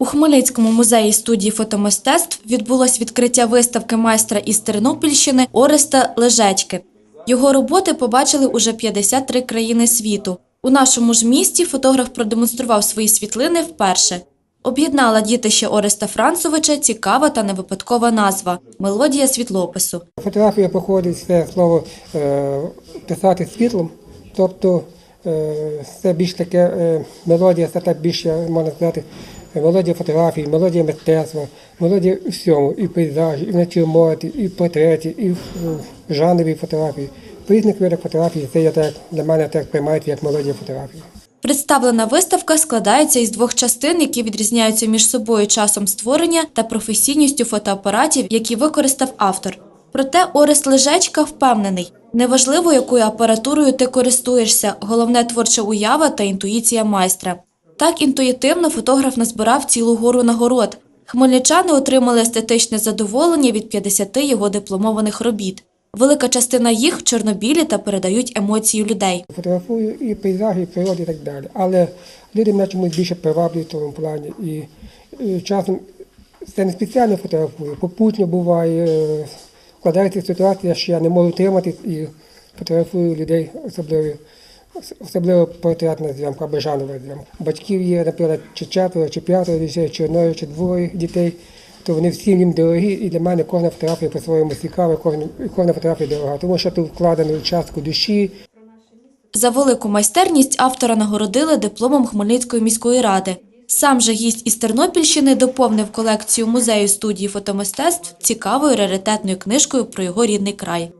У Хмельницькому музеї студії фотомистецтв відбулось відкриття виставки майстра із Тернопільщини Ореста Лежечки. Його роботи побачили уже 53 країни світу. У нашому ж місті фотограф продемонстрував свої світлини вперше. Об'єднала дітище Ореста Францовича цікава та невипадкова назва мелодія світлопису. Фотографія походить це слово е, писати світлом, тобто е, це більш таке е, мелодія, це більше можна сказати, мелодія фотографії, мелодія мистецтва, мелодія всьому, і пейзажі, і натюрморті, і портреті, і в, жанровій фотографії. В різних видах фотографії це я так для мене так приймається як мелодія фотографії. Представлена виставка складається із двох частин, які відрізняються між собою часом створення та професійністю фотоапаратів, які використав автор. Проте Орест Лежечка впевнений, неважливо, якою апаратурою ти користуєшся, головне творча уява та інтуїція майстра. Так інтуїтивно фотограф назбирав цілу гору нагород. Хмельничани отримали естетичне задоволення від 50 його дипломованих робіт. Велика частина їх чорнобілі та передають емоції людей. Фотографую і пейзажі, і природу і так далі. Але люди мене чомусь більше приваблюють в тому плані. І, е, часом це не спеціально фотографую, попутно буває, е, складається ситуація, що я не можу тримати і фотографую людей, особливо, особливо портретна зйомка або жанрова зйомка. Батьків є, наприклад, чи четверо, чи п'ятеро чи одної, чи двоє дітей. То вони всі їм дорогі, і для мене кожна фотографія по-своєму цікава, кожна, кожна фотографія дорога, тому що тут вкладено частку душі, За велику майстерність автора нагородили дипломом Хмельницької міської ради. Сам же гість із Тернопільщини доповнив колекцію музею студії фотомистецтв цікавою раритетною книжкою про його рідний край.